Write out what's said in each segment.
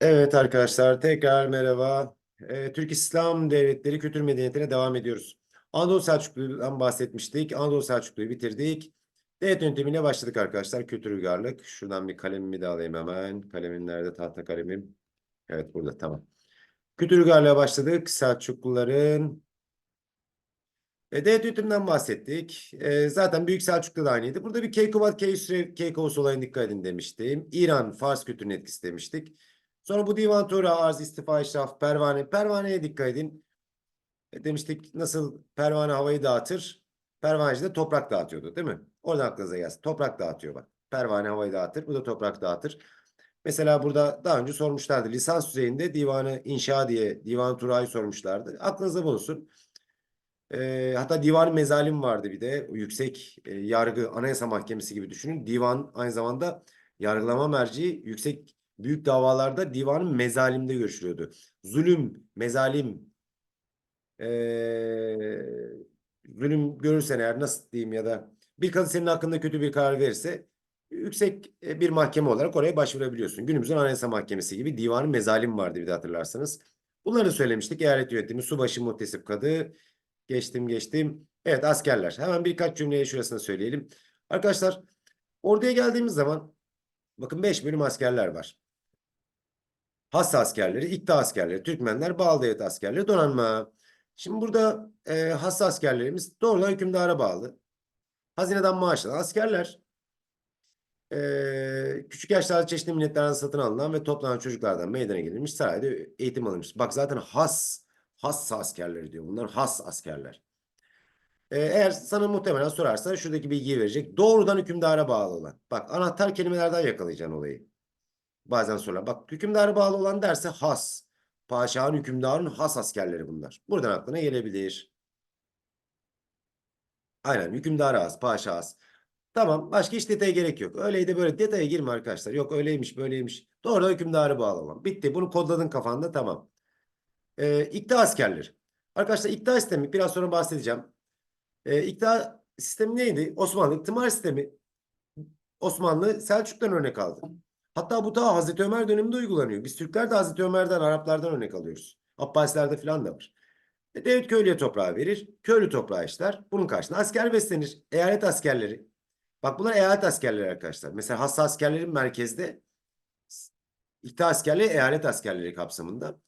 Evet arkadaşlar tekrar merhaba. Ee, Türk İslam Devletleri Kültür Medeniyeti'ne devam ediyoruz. Anadolu Selçuklu'dan bahsetmiştik. Anadolu Selçuklu'yu bitirdik. Devlet yönetimiyle başladık arkadaşlar. Kültür uygarlık. Şuradan bir kalemimi de alayım hemen. Kalemim nerede? Tahta kalemim. Evet burada tamam. Kültür uygarlığa başladık. Selçukluların e, devlet yönetiminden bahsettik. E, zaten Büyük Selçuklu da aynıydı. Burada bir Keykubat Keysre Keykavus olayına dikkat edin demiştim. İran, Fars kültürünün etkisi demiştik. Sonra bu divan tura, arz, istifa, işraf, pervane. Pervaneye dikkat edin. E, demiştik nasıl pervane havayı dağıtır. Pervaneci de toprak dağıtıyordu değil mi? Oradan aklınıza gelsin. Toprak dağıtıyor bak. Pervane havayı dağıtır. Bu da toprak dağıtır. Mesela burada daha önce sormuşlardı. Lisans düzeyinde divanı inşa diye divan turayı sormuşlardı. Aklınızda bulunsun. E, hatta divan mezalim vardı bir de. Yüksek e, yargı anayasa mahkemesi gibi düşünün. Divan aynı zamanda yargılama merci yüksek büyük davalarda divanın mezalimde görüşülüyordu. Zulüm, mezalim e, zulüm görürsen eğer nasıl diyeyim ya da bir kadın senin hakkında kötü bir karar verirse yüksek e, bir mahkeme olarak oraya başvurabiliyorsun. Günümüzün anayasa mahkemesi gibi divanın mezalim vardı bir de hatırlarsanız. Bunları söylemiştik. Eyalet yönetimi, subaşı muhtesip kadı, Geçtim geçtim. Evet askerler. Hemen birkaç cümleye şurasını söyleyelim. Arkadaşlar orduya geldiğimiz zaman bakın 5 bölüm askerler var. Has askerleri, İkta askerleri, Türkmenler, bağlı devlet askerleri, donanma. Şimdi burada e, has askerlerimiz doğrudan hükümdara bağlı. Hazineden maaş alan askerler. E, küçük yaşlarda çeşitli milletlerden satın alınan ve toplanan çocuklardan meydana gelmiş sarayda eğitim alınmış. Bak zaten has Has askerleri diyor. Bunlar has askerler. Ee, eğer sana muhtemelen sorarsa şuradaki bilgiyi verecek. Doğrudan hükümdara bağlı olan. Bak anahtar kelimelerden yakalayacaksın olayı. Bazen sorular. Bak hükümdara bağlı olan derse has. Paşanın hükümdarın has askerleri bunlar. Buradan aklına gelebilir. Aynen hükümdara has, paşa has. Tamam başka hiç detaya gerek yok. Öyleydi böyle detaya girme arkadaşlar. Yok öyleymiş böyleymiş. Doğrudan hükümdara bağlı olan. Bitti. Bunu kodladın kafanda tamam. E, ikta askerleri. Arkadaşlar ikta sistemi biraz sonra bahsedeceğim. E, ikta sistemi neydi? Osmanlı tımar sistemi. Osmanlı Selçuk'tan örnek aldı. Hatta bu ta Hazreti Ömer döneminde uygulanıyor. Biz Türkler de Hazreti Ömer'den, Araplardan örnek alıyoruz. Abbasilerde falan da var. E, devlet köylüye toprağı verir. Köylü toprağı işler. Bunun karşılığında asker beslenir. Eyalet askerleri. Bak bunlar eyalet askerleri arkadaşlar. Mesela hassa askerlerin merkezde İkta askerliği eyalet askerleri kapsamında.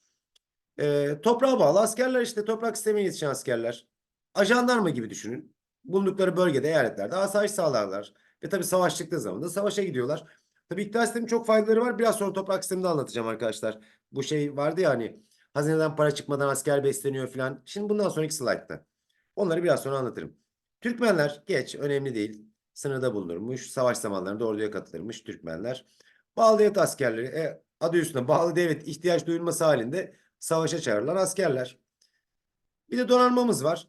E, toprağa bağlı askerler işte toprak sistemine yetişen askerler. Ajandarma gibi düşünün. Bulundukları bölgede, eyaletlerde asayiş sağlarlar. Ve tabii savaş çıktığı zaman da savaşa gidiyorlar. Tabii iktidar sistemi çok faydaları var. Biraz sonra toprak sisteminde anlatacağım arkadaşlar. Bu şey vardı ya hani hazineden para çıkmadan asker besleniyor falan. Şimdi bundan sonraki slaytta. Onları biraz sonra anlatırım. Türkmenler geç önemli değil. Sınırda bulunurmuş. Savaş zamanlarında orduya katılırmış Türkmenler. Bağlı devlet askerleri e, adı üstünde bağlı devlet ihtiyaç duyulması halinde savaşa çağrılan askerler. Bir de donanmamız var.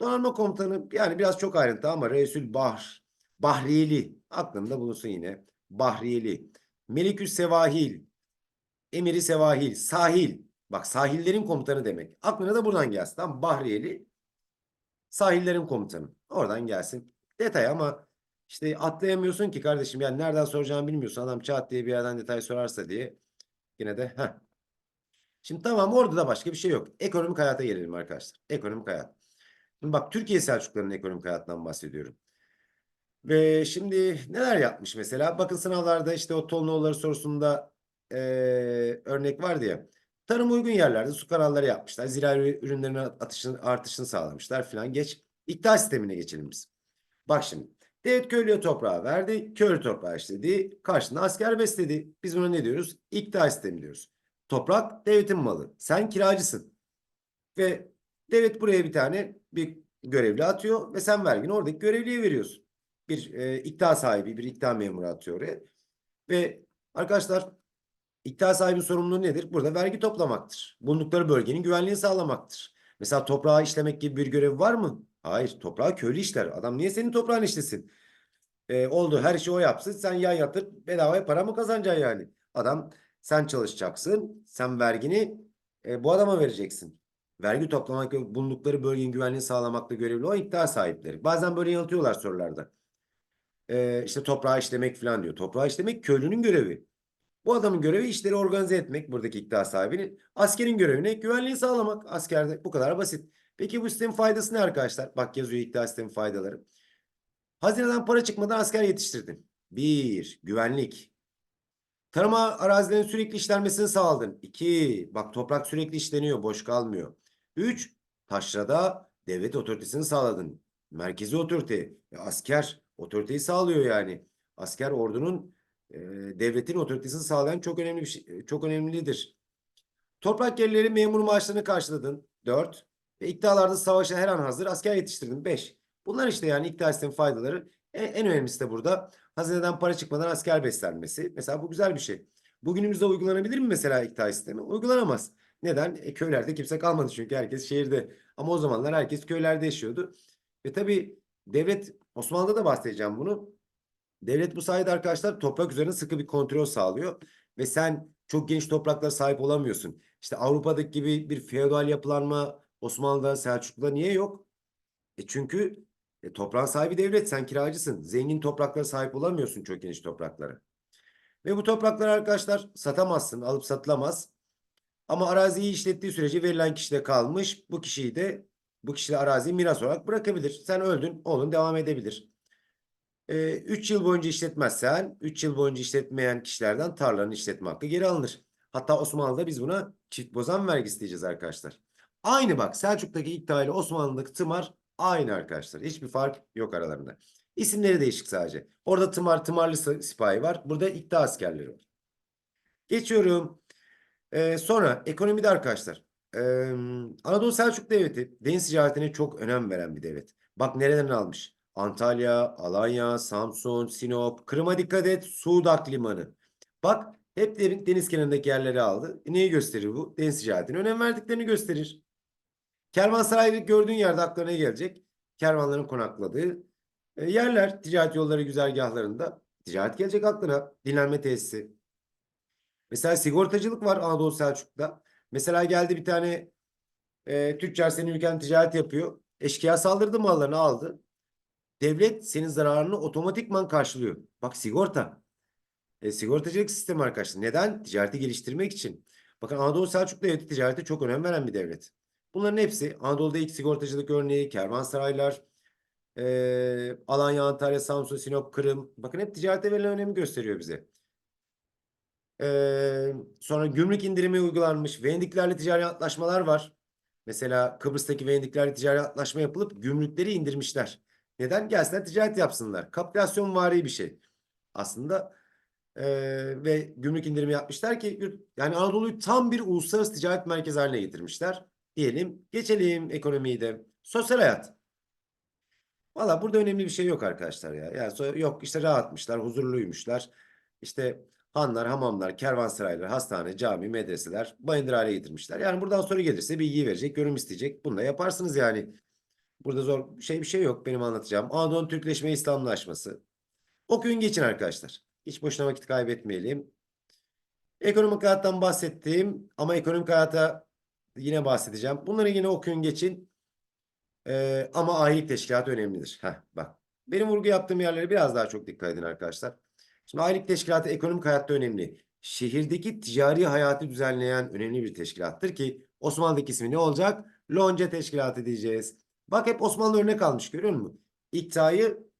Donanma komutanı yani biraz çok ayrıntı ama Resul Bahr, Bahriyeli aklında bulunsun yine. Bahriyeli. Melikü Sevahil. Emiri Sevahil. Sahil. Bak sahillerin komutanı demek. Aklına da buradan gelsin. Tamam Bahriyeli. Sahillerin komutanı. Oradan gelsin. Detay ama işte atlayamıyorsun ki kardeşim. Yani nereden soracağını bilmiyorsun. Adam çat diye bir yerden detay sorarsa diye. Yine de heh, Şimdi tamam orada da başka bir şey yok. Ekonomik hayata gelelim arkadaşlar. Ekonomik hayat. Şimdi bak Türkiye Selçuklularının ekonomik hayatından bahsediyorum. Ve şimdi neler yapmış mesela? Bakın sınavlarda işte o Tolnoğulları sorusunda e, örnek vardı ya. Tarım uygun yerlerde su kanalları yapmışlar. Zira ürünlerin atışını, artışını sağlamışlar filan. Geç. İktidar sistemine geçelim biz. Bak şimdi. Devlet köylüye toprağı verdi. Köylü toprağı işledi. Karşında asker besledi. Biz buna ne diyoruz? İktidar sistemi diyoruz. Toprak devletin malı. Sen kiracısın. Ve devlet buraya bir tane bir görevli atıyor ve sen vergini oradaki görevliye veriyorsun. Bir e, ikta sahibi, bir ikta memuru atıyor. Ve arkadaşlar ikta sahibi sorumluluğu nedir? Burada vergi toplamaktır. Bulundukları bölgenin güvenliğini sağlamaktır. Mesela toprağı işlemek gibi bir görev var mı? Hayır. Toprağı köylü işler. Adam niye senin toprağın işlesin? E, oldu her şeyi o yapsın. Sen yan yatır bedavaya para mı kazanacaksın yani? Adam sen çalışacaksın. Sen vergini e, bu adama vereceksin. Vergi toplamak bulundukları bölgenin güvenliğini sağlamakla görevli o iktidar sahipleri. Bazen böyle yanıltıyorlar sorularda. E, işte toprağı işlemek falan diyor. Toprağı işlemek köylünün görevi. Bu adamın görevi işleri organize etmek buradaki iktidar sahibinin. Askerin görevine güvenliği sağlamak. Askerde bu kadar basit. Peki bu sistemin faydası ne arkadaşlar? Bak yazıyor iktidar sistemi faydaları. Hazineden para çıkmadan asker yetiştirdin. Bir, güvenlik. Tarıma arazilerin sürekli işlenmesini sağladın. İki, bak toprak sürekli işleniyor, boş kalmıyor. Üç, taşrada devlet otoritesini sağladın. Merkezi otorite, e, asker otoriteyi sağlıyor yani. Asker ordunun e, devletin otoritesini sağlayan çok önemli bir şey, çok önemlidir. Toprak yerleri memur maaşlarını karşıladın. Dört. Ve iktidarlarda savaşa her an hazır asker yetiştirdin. Beş. Bunlar işte yani iktidar sistemi faydaları. En, en önemlisi de burada hazineden para çıkmadan asker beslenmesi. Mesela bu güzel bir şey. Bugünümüzde uygulanabilir mi mesela iktidar sistemi? Uygulanamaz. Neden? E, köylerde kimse kalmadı çünkü herkes şehirde. Ama o zamanlar herkes köylerde yaşıyordu. Ve tabii devlet, Osmanlı'da da bahsedeceğim bunu. Devlet bu sayede arkadaşlar toprak üzerine sıkı bir kontrol sağlıyor. Ve sen çok geniş topraklara sahip olamıyorsun. İşte Avrupa'daki gibi bir feodal yapılanma Osmanlı'da, Selçuklu'da niye yok? E çünkü e, toprağın sahibi devlet, sen kiracısın. Zengin topraklara sahip olamıyorsun çok geniş topraklara. Ve bu toprakları arkadaşlar satamazsın, alıp satılamaz. Ama araziyi işlettiği sürece verilen kişide kalmış. Bu kişiyi de bu kişi de araziyi miras olarak bırakabilir. Sen öldün, oğlun devam edebilir. 3 yıl boyunca işletmezsen 3 yıl boyunca işletmeyen kişilerden tarlanın işletme hakkı geri alınır. Hatta Osmanlı'da biz buna çift bozan vergisi diyeceğiz arkadaşlar. Aynı bak Selçuk'taki iddia ile Osmanlı'daki tımar aynı arkadaşlar. Hiçbir fark yok aralarında. İsimleri değişik sadece. Orada tımar tımarlı sipahi var. Burada iddia askerleri var. Geçiyorum. Ee, sonra ekonomide arkadaşlar. Ee, Anadolu Selçuk Devleti deniz ticaretine çok önem veren bir devlet. Bak nereden almış? Antalya, Alanya, Samsun, Sinop, Kırım'a dikkat et, Sudak Limanı. Bak hep de- deniz kenarındaki yerleri aldı. E, Neyi gösterir bu? Deniz ticaretine önem verdiklerini gösterir. Kervansaray gördüğün yerde aklına gelecek? Kervanların konakladığı e, yerler, ticaret yolları güzergahlarında. Ticaret gelecek aklına. Dinlenme tesisi. Mesela sigortacılık var Anadolu Selçuk'ta. Mesela geldi bir tane e, tüccar senin ülken ticaret yapıyor. Eşkıya saldırdı mallarını aldı. Devlet senin zararını otomatikman karşılıyor. Bak sigorta. E, sigortacılık sistemi arkadaşlar. Neden? Ticareti geliştirmek için. Bakın Anadolu Selçuk Devleti ticarete çok önem veren bir devlet. Bunların hepsi Anadolu'da ilk sigortacılık örneği, kervansaraylar, e, Alanya, Antalya, Samsun, Sinop, Kırım. Bakın hep ticarete verilen önemi gösteriyor bize. Ee, sonra gümrük indirimi uygulanmış. Vendiklerle ticari antlaşmalar var. Mesela Kıbrıs'taki Vendiklerle ticari antlaşma yapılıp gümrükleri indirmişler. Neden? Gelsinler ticaret yapsınlar. Kapitülasyon vari bir şey. Aslında ee, ve gümrük indirimi yapmışlar ki yani Anadolu'yu tam bir uluslararası ticaret merkezi haline getirmişler. Diyelim. Geçelim ekonomiyi de. Sosyal hayat. Valla burada önemli bir şey yok arkadaşlar ya. Yani yok işte rahatmışlar, huzurluymuşlar. İşte hanlar, hamamlar, kervansaraylar, hastane, cami, medreseler bayındır hale getirmişler. Yani buradan soru gelirse bilgi verecek, yorum isteyecek. Bunu da yaparsınız yani. Burada zor şey bir şey yok benim anlatacağım. Anadolu Türkleşme İslamlaşması. Okuyun geçin arkadaşlar. Hiç boşuna vakit kaybetmeyelim. Ekonomik hayattan bahsettim ama ekonomik hayata yine bahsedeceğim. Bunları yine okuyun geçin. Ee, ama ahilik teşkilatı önemlidir. Heh, bak. Benim vurgu yaptığım yerlere biraz daha çok dikkat edin arkadaşlar. Şimdi ahilik teşkilatı ekonomik hayatta önemli. Şehirdeki ticari hayatı düzenleyen önemli bir teşkilattır ki Osmanlı'daki ismi ne olacak? Lonca Teşkilatı diyeceğiz. Bak hep Osmanlı örnek almış görüyor musun? İktidayı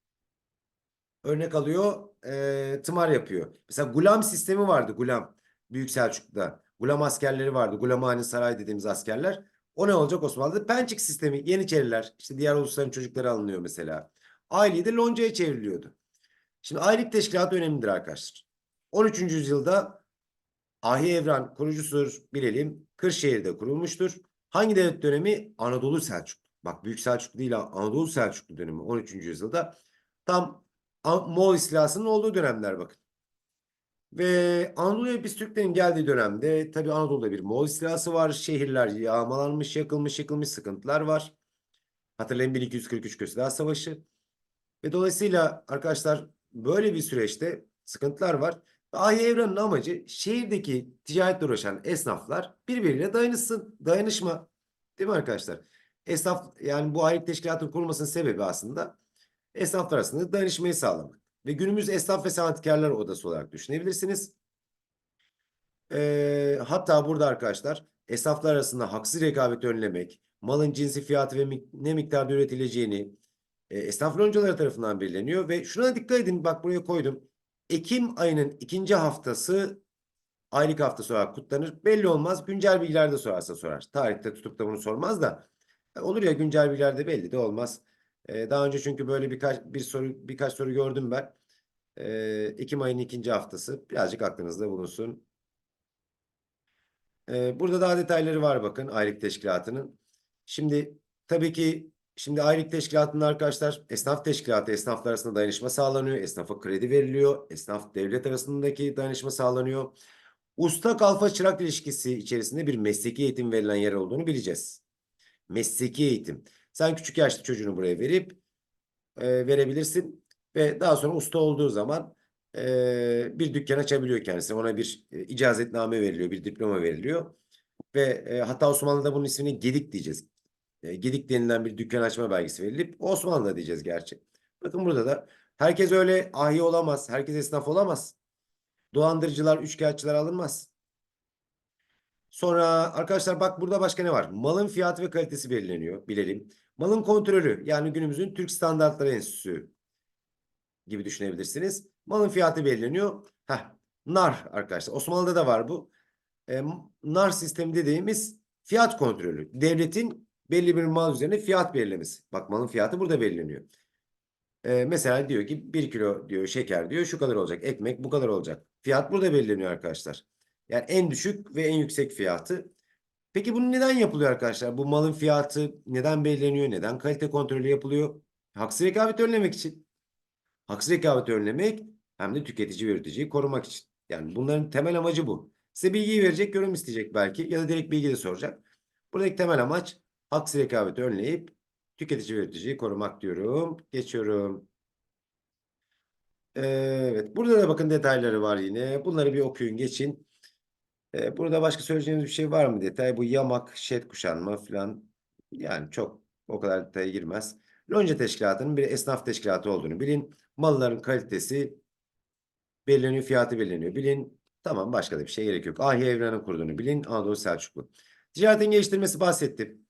örnek alıyor, e, tımar yapıyor. Mesela gulam sistemi vardı, gulam. Büyük Selçuklu'da. Gulam askerleri vardı. Gulamhane Saray dediğimiz askerler. O ne olacak Osmanlı'da? Pençik sistemi, Yeniçeriler. işte diğer ulusların çocukları alınıyor mesela. Aileyi de loncaya çevriliyordu. Şimdi aylık teşkilatı önemlidir arkadaşlar. 13. yüzyılda Ahi Evran kurucusudur bilelim. Kırşehir'de kurulmuştur. Hangi devlet dönemi? Anadolu Selçuklu. Bak Büyük Selçuklu değil Anadolu Selçuklu dönemi 13. yüzyılda. Tam Moğol istilasının olduğu dönemler bakın. Ve Anadolu'ya biz Türklerin geldiği dönemde tabii Anadolu'da bir Moğol istilası var. Şehirler yağmalanmış, yakılmış, yıkılmış sıkıntılar var. Hatırlayın 1243 Köse Savaşı. Ve dolayısıyla arkadaşlar böyle bir süreçte sıkıntılar var. Ahi Evran'ın amacı şehirdeki ticaretle uğraşan esnaflar birbiriyle dayanışsın. Dayanışma. Değil mi arkadaşlar? Esnaf yani bu ahilik teşkilatının kurulmasının sebebi aslında esnaflar arasında dayanışmayı sağlamak. Ve günümüz esnaf ve sanatkarlar odası olarak düşünebilirsiniz. Ee, hatta burada arkadaşlar esnaflar arasında haksız rekabeti önlemek, malın cinsi fiyatı ve mik- ne miktarda üretileceğini e, esnaf loncaları tarafından belirleniyor ve şuna dikkat edin bak buraya koydum. Ekim ayının ikinci haftası aylık haftası olarak kutlanır. Belli olmaz. Güncel bilgilerde sorarsa sorar. Tarihte tutup da bunu sormaz da e, olur ya güncel bilgilerde belli de olmaz. E, daha önce çünkü böyle birkaç bir soru birkaç soru gördüm ben. E, Ekim ayının ikinci haftası birazcık aklınızda bulunsun. E, burada daha detayları var bakın aylık teşkilatının. Şimdi tabii ki şimdi aylık teşkilatında arkadaşlar esnaf teşkilatı esnaflar arasında dayanışma sağlanıyor. Esnafa kredi veriliyor. Esnaf devlet arasındaki dayanışma sağlanıyor. Usta kalfa çırak ilişkisi içerisinde bir mesleki eğitim verilen yer olduğunu bileceğiz. Mesleki eğitim. Sen küçük yaşta çocuğunu buraya verip e, verebilirsin ve daha sonra usta olduğu zaman e, bir dükkan açabiliyor kendisi. Ona bir e, icazetname veriliyor, bir diploma veriliyor ve e, hatta Osmanlı'da bunun ismini Gedik diyeceğiz. E, Gedik denilen bir dükkan açma belgesi verilip Osmanlı'da diyeceğiz gerçi. Bakın burada da herkes öyle ahi olamaz, herkes esnaf olamaz. Dolandırıcılar, üçkağıtçılar alınmaz. Sonra arkadaşlar bak burada başka ne var? Malın fiyatı ve kalitesi belirleniyor. Bilelim. Malın kontrolü yani günümüzün Türk Standartları Enstitüsü gibi düşünebilirsiniz. Malın fiyatı belirleniyor. Heh, nar arkadaşlar. Osmanlı'da da var bu. E, nar sistemi dediğimiz fiyat kontrolü. Devletin belli bir mal üzerine fiyat belirlemesi. Bak malın fiyatı burada belirleniyor. E, mesela diyor ki 1 kilo diyor şeker diyor şu kadar olacak. Ekmek bu kadar olacak. Fiyat burada belirleniyor arkadaşlar. Yani en düşük ve en yüksek fiyatı. Peki bunu neden yapılıyor arkadaşlar? Bu malın fiyatı neden belirleniyor? Neden kalite kontrolü yapılıyor? Haksız rekabeti önlemek için. Haksız rekabeti önlemek hem de tüketici ve üreticiyi korumak için. Yani bunların temel amacı bu. Size bilgiyi verecek, yorum isteyecek belki ya da direkt bilgi de soracak. Buradaki temel amaç haksız rekabeti önleyip tüketici ve üreticiyi korumak diyorum. Geçiyorum. Evet, burada da bakın detayları var yine. Bunları bir okuyun, geçin. Ee, burada başka söyleyeceğiniz bir şey var mı detay? Bu yamak, şet kuşanma falan. Yani çok o kadar detaya girmez. Lonca teşkilatının bir esnaf teşkilatı olduğunu bilin. Malların kalitesi belirleniyor, fiyatı belirleniyor. Bilin. Tamam başka da bir şey gerek yok. Ahi Evren'in kurduğunu bilin. Anadolu Selçuklu. Ticaretin geliştirmesi bahsettim.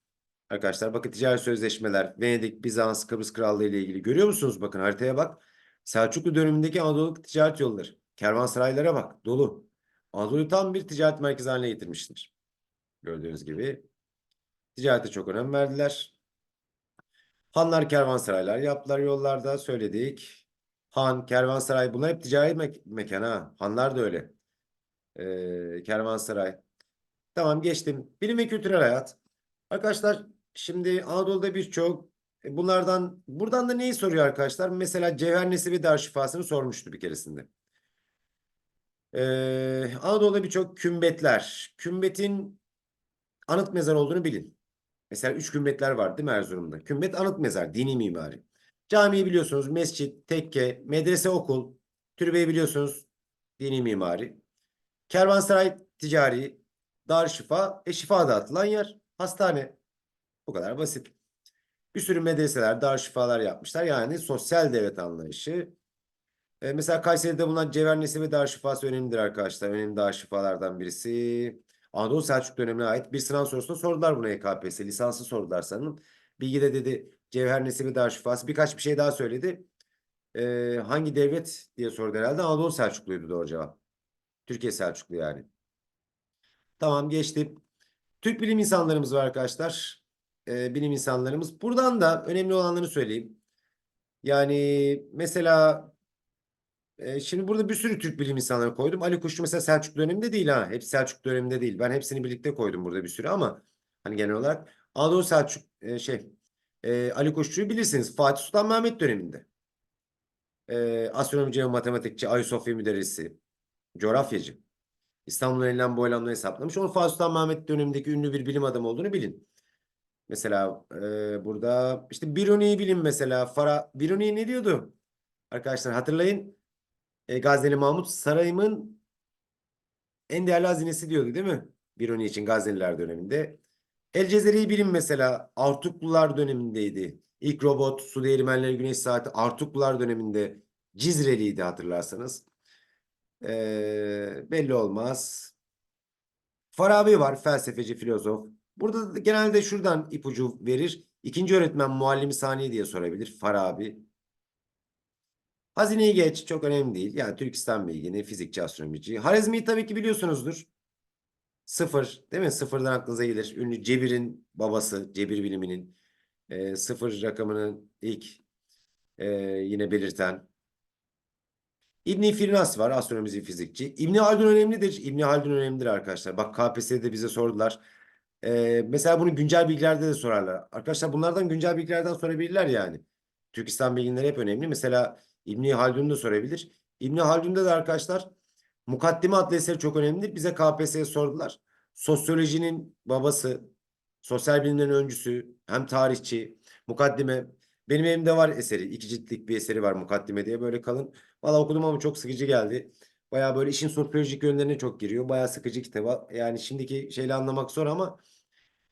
Arkadaşlar bakın ticari sözleşmeler, Venedik, Bizans, Kıbrıs Krallığı ile ilgili görüyor musunuz? Bakın haritaya bak. Selçuklu dönemindeki Anadolu ticaret yolları. Kervansaraylara bak. Dolu. Anadolu tam bir ticaret merkezi haline getirmiştir. Gördüğünüz gibi. Ticarete çok önem verdiler. Hanlar kervansaraylar yaptılar yollarda söyledik. Han, kervansaray bunlar hep ticari mek mekan ha. Hanlar da öyle. Ee, kervansaray. Tamam geçtim. Bilim ve kültürel hayat. Arkadaşlar şimdi Anadolu'da birçok e, bunlardan buradan da neyi soruyor arkadaşlar? Mesela Cevher Nesibi Darüşşifası'nı sormuştu bir keresinde. Ee, Anadolu'da birçok kümbetler. Kümbetin anıt mezar olduğunu bilin. Mesela üç kümbetler var değil mi Erzurum'da? Kümbet anıt mezar, dini mimari. Camiyi biliyorsunuz, mescit, tekke, medrese, okul. Türbeyi biliyorsunuz, dini mimari. Kervansaray ticari, Darüşşifa, e şifa dağıtılan yer, hastane. Bu kadar basit. Bir sürü medreseler, darüşşifalar yapmışlar. Yani sosyal devlet anlayışı. E, mesela Kayseri'de bulunan Cevher Nesibi Darüşşifası önemlidir arkadaşlar. Önemli darüşşifalardan birisi. Anadolu Selçuk dönemine ait bir sınav sorusunda sordular bunu EKPS. Lisansı sordular sanırım. Bilgi'de dedi Cevher Nesibi Darüşşifası. Birkaç bir şey daha söyledi. E, hangi devlet diye sordu herhalde. Anadolu Selçukluydu doğru cevap. Türkiye Selçuklu yani. Tamam geçtim. Türk bilim insanlarımız var arkadaşlar. E, bilim insanlarımız. Buradan da önemli olanlarını söyleyeyim. Yani mesela e, şimdi burada bir sürü Türk bilim insanları koydum. Ali Kuşçu mesela Selçuk döneminde değil ha. Hepsi Selçuk döneminde değil. Ben hepsini birlikte koydum burada bir sürü ama hani genel olarak Anadolu Selçuk e, şey e, Ali Kuşçu'yu bilirsiniz. Fatih Sultan Mehmet döneminde. E, astronomici ve matematikçi Ayasofya müderrisi, coğrafyacı. İstanbul'un enlem boylamını hesaplamış. Onun Fatih Sultan Mehmet dönemindeki ünlü bir bilim adamı olduğunu bilin. Mesela e, burada işte Biruni'yi bilin mesela. Fara, Biruni ne diyordu? Arkadaşlar hatırlayın. E, Gazneli Mahmut sarayımın en değerli hazinesi diyordu değil mi? Biruni için Gazneliler döneminde. El Cezeri'yi bilin mesela. Artuklular dönemindeydi. İlk robot, su değirmenleri, güneş saati Artuklular döneminde Cizreliydi hatırlarsanız. E, belli olmaz. Farabi var, felsefeci, filozof. Burada da genelde şuradan ipucu verir. İkinci öğretmen muallimi saniye diye sorabilir. Farabi. Hazineyi geç, çok önemli değil. Yani Türk İslam bilgini, fizikçi, astronomici. Harizmi'yi tabii ki biliyorsunuzdur. Sıfır, değil mi? Sıfırdan aklınıza gelir. Ünlü Cebir'in babası, Cebir biliminin e, sıfır rakamını ilk e, yine belirten. İbn Firnas var, astronomici fizikçi. İbn Haldun önemlidir. İbn Haldun önemlidir arkadaşlar. Bak KPSS'de bize sordular. E, mesela bunu güncel bilgilerde de sorarlar. Arkadaşlar bunlardan güncel bilgilerden sorabilirler yani. Türk İslam bilgileri hep önemli. Mesela İbn Haldun'u da sorabilir. İbn Haldun'da da arkadaşlar Mukaddime adlı eseri çok önemlidir. Bize KPSS'ye sordular. Sosyolojinin babası, sosyal bilimlerin öncüsü, hem tarihçi, mukaddime. Benim elimde var eseri. İki ciltlik bir eseri var mukaddime diye böyle kalın. Valla okudum ama çok sıkıcı geldi. Baya böyle işin sosyolojik yönlerine çok giriyor. Baya sıkıcı kitap. Yani şimdiki şeyle anlamak zor ama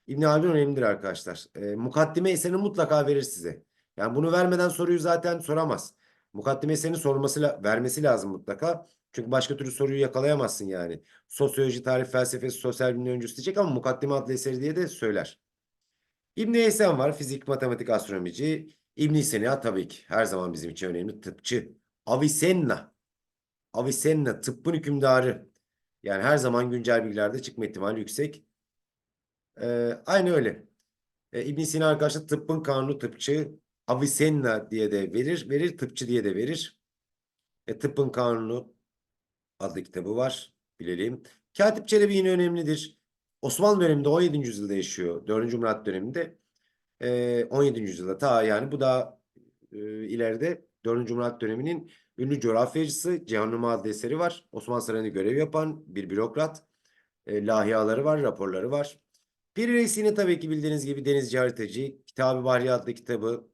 İbn Haldun önemlidir arkadaşlar. E, mukaddime eserini mutlaka verir size. Yani bunu vermeden soruyu zaten soramaz. Mukaddime eserini sorması vermesi lazım mutlaka. Çünkü başka türlü soruyu yakalayamazsın yani. Sosyoloji, tarih, felsefesi, sosyal bilimler öncüsü diyecek ama mukaddime adlı eseri diye de söyler. İbn Heysen var. Fizik, matematik, astronomici. İbn Sina tabii ki. Her zaman bizim için önemli. Tıpçı. Avicenna. Avicenna tıbbın hükümdarı. Yani her zaman güncel bilgilerde çıkma ihtimali yüksek. Ee, aynı öyle. Ee, İbn Sina arkadaşlar tıbbın kanunu tıpçı. Avicenna diye de verir. Verir tıpçı diye de verir. E, tıbbın kanunu adlı kitabı var. Bilelim. Katip Çelebi yine önemlidir. Osmanlı döneminde 17. yüzyılda yaşıyor. 4. Murat döneminde. Ee, 17. yüzyılda ta yani bu da e, ileride 4. Murat döneminin ünlü coğrafyacısı Cihannuma adlı eseri var. Osmanlı Sarayı'nda görev yapan bir bürokrat. E, lahiyaları var, raporları var. Pir Reis yine tabii ki bildiğiniz gibi denizci haritacı. Kitabı Bahriye adlı kitabı.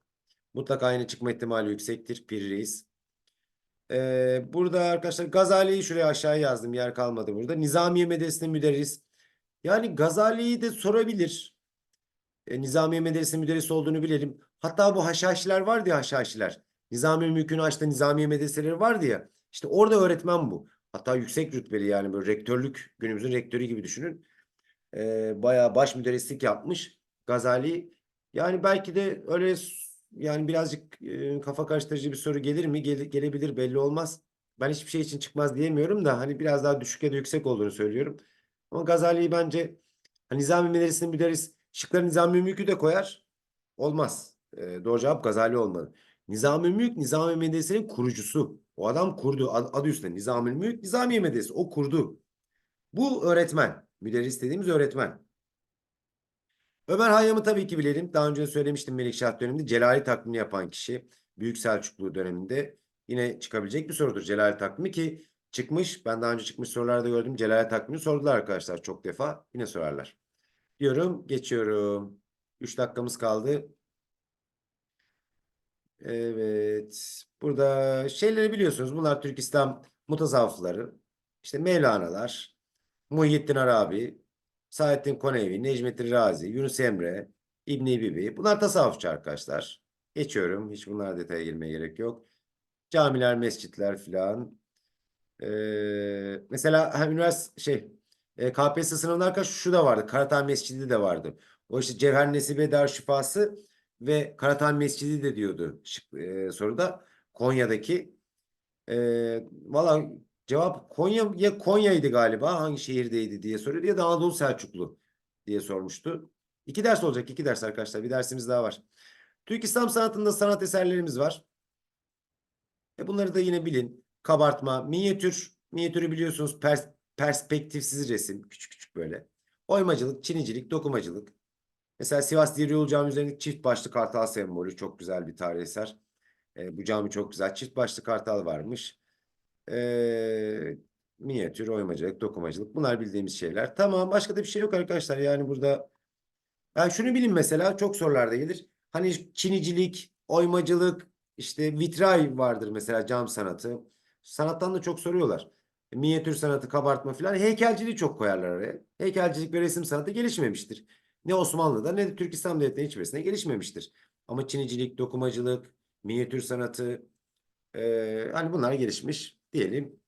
Mutlaka aynı çıkma ihtimali yüksektir Pir Reis. Ee, burada arkadaşlar Gazali'yi şuraya aşağıya yazdım. Yer kalmadı burada. Nizamiye Medresesi'nin müderris. Yani Gazali'yi de sorabilir. E, Nizamiye Medresesi'nin müderris olduğunu bilelim. Hatta bu Haşhaşiler vardı ya Haşhaşiler. Nizami Mülkün açtı Nizamiye medreseleri vardı ya. İşte orada öğretmen bu. Hatta yüksek rütbeli yani böyle rektörlük günümüzün rektörü gibi düşünün. Ee, bayağı baş müderrislik yapmış Gazali. Yani belki de öyle yani birazcık e, kafa karıştırıcı bir soru gelir mi? Gele- gelebilir belli olmaz. Ben hiçbir şey için çıkmaz diyemiyorum da hani biraz daha düşük ya da yüksek olduğunu söylüyorum. Ama Gazali'yi bence hani Nizami Medresesi'nin müderris şıkları Nizami Mülkü de koyar. Olmaz. Ee, doğru cevap Gazali olmalı. Nizami Mülk Nizami Medresesi'nin kurucusu. O adam kurdu. Ad- Adı üstünde Nizami Mülk Nizami Medresesi. O kurdu. Bu öğretmen. Müderris dediğimiz öğretmen. Ömer Hayyam'ı tabii ki bilelim. Daha önce de söylemiştim Melikşah döneminde. Celali takvimini yapan kişi. Büyük Selçuklu döneminde yine çıkabilecek bir sorudur Celali takvimi ki çıkmış. Ben daha önce çıkmış sorularda gördüm. Celali takvimini sordular arkadaşlar çok defa. Yine sorarlar. Diyorum geçiyorum. 3 dakikamız kaldı. Evet. Burada şeyleri biliyorsunuz. Bunlar Türk İslam mutasavvıfları. İşte Mevlana'lar, Muhyiddin Arabi, Saadettin Konevi, Necmettin Razi, Yunus Emre, İbn Bibi. Bunlar tasavvufçu arkadaşlar. Geçiyorum. Hiç bunlara detaya girmeye gerek yok. Camiler, mescitler filan. Ee, mesela ha, üniversite şey e, KPSS sınavında arkadaşlar şu da vardı. Karatay Mescidi de vardı. O işte Cevher Nesibe Darüşşifası ve Karatay Mescidi de diyordu e, soruda. Konya'daki. E, valla cevap Konya ya Konya'ydı galiba. Hangi şehirdeydi diye soruyordu ya da Anadolu Selçuklu diye sormuştu. İki ders olacak. iki ders arkadaşlar. Bir dersimiz daha var. Türk İslam sanatında sanat eserlerimiz var. E bunları da yine bilin. Kabartma, minyatür. Minyatürü biliyorsunuz pers- perspektifsiz resim. Küçük küçük böyle. Oymacılık, çinicilik, dokumacılık. Mesela Sivas Diryolu Cami üzerindeki çift başlı kartal sembolü çok güzel bir tarihi eser. E, bu cami çok güzel. Çift başlı kartal varmış. E, minyatür, oymacılık, dokumacılık. Bunlar bildiğimiz şeyler. Tamam başka da bir şey yok arkadaşlar. Yani burada yani şunu bilin mesela çok sorularda gelir. Hani çinicilik, oymacılık, işte vitray vardır mesela cam sanatı. Sanattan da çok soruyorlar. Minyatür sanatı, kabartma falan. Heykelciliği çok koyarlar araya. Heykelcilik ve resim sanatı gelişmemiştir. Ne Osmanlı'da ne de Türk İslam Devleti'nin hiçbirisinde gelişmemiştir. Ama çinicilik, dokumacılık, minyatür sanatı, eee, hani bunlar gelişmiş diyelim.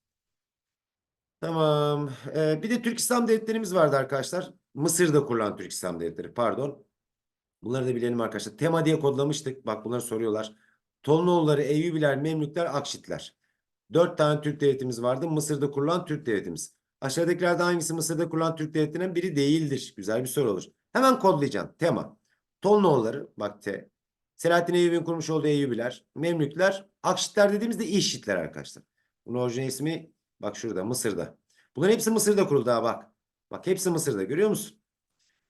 Tamam. Ee, bir de Türk İslam devletlerimiz vardı arkadaşlar. Mısır'da kurulan Türk İslam devletleri. Pardon. Bunları da bilelim arkadaşlar. Tema diye kodlamıştık. Bak bunları soruyorlar. Tolnoğulları, Eyyubiler, Memlükler, Akşitler. Dört tane Türk devletimiz vardı. Mısır'da kurulan Türk devletimiz. Aşağıdakilerden hangisi Mısır'da kurulan Türk devletlerinden biri değildir? Güzel bir soru olur. Hemen kodlayacağım. Tema. Tolnoğulları, bak T. Selahattin Eyyubi'nin kurmuş olduğu Eyyubiler, Memlükler, Akşitler dediğimizde İşitler arkadaşlar. Bunun orijinal ismi bak şurada Mısır'da. Bunların hepsi Mısır'da kuruldu ha bak. Bak hepsi Mısır'da görüyor musun?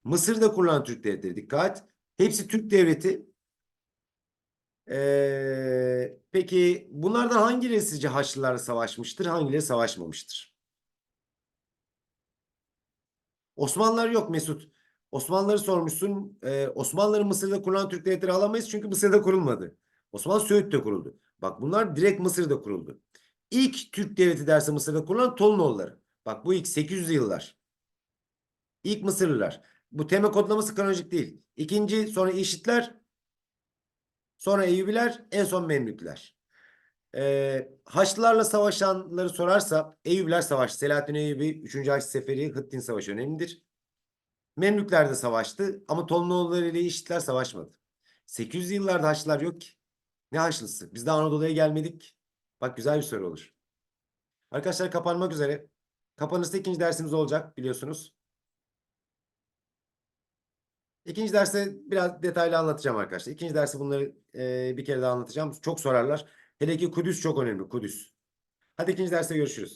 Mısır'da kurulan Türk devletleri dikkat. Hepsi Türk devleti. Ee, peki bunlardan hangileri sizce Haçlılarla savaşmıştır? Hangileri savaşmamıştır? Osmanlılar yok Mesut. Osmanlıları sormuşsun. Ee, Osmanlıların Mısır'da kurulan Türk devletleri alamayız çünkü Mısır'da kurulmadı. Osmanlı Söğüt'te kuruldu. Bak bunlar direkt Mısır'da kuruldu. İlk Türk devleti derse Mısır'da kurulan Tolnoğulları. Bak bu ilk 800'lü yıllar. İlk Mısırlılar. Bu tema kodlaması kronolojik değil. İkinci sonra İşitler, sonra Eyyubiler, en son Memlükler. Ee, Haçlılarla savaşanları sorarsa Eyyubiler savaştı. Selahattin Eyyubi 3. Haç Seferi Hıttin Savaşı önemlidir. Memlükler de savaştı ama Tolnoğulları ile İşitler savaşmadı. 800 yıllarda Haçlılar yok ki. Ne Haçlısı? Biz de Anadolu'ya gelmedik. Bak güzel bir soru olur. Arkadaşlar kapanmak üzere. Kapanırsa ikinci dersimiz olacak biliyorsunuz. İkinci derste biraz detaylı anlatacağım arkadaşlar. İkinci derste bunları e, bir kere daha anlatacağım. Çok sorarlar. Hele ki Kudüs çok önemli. Kudüs. Hadi ikinci derste görüşürüz.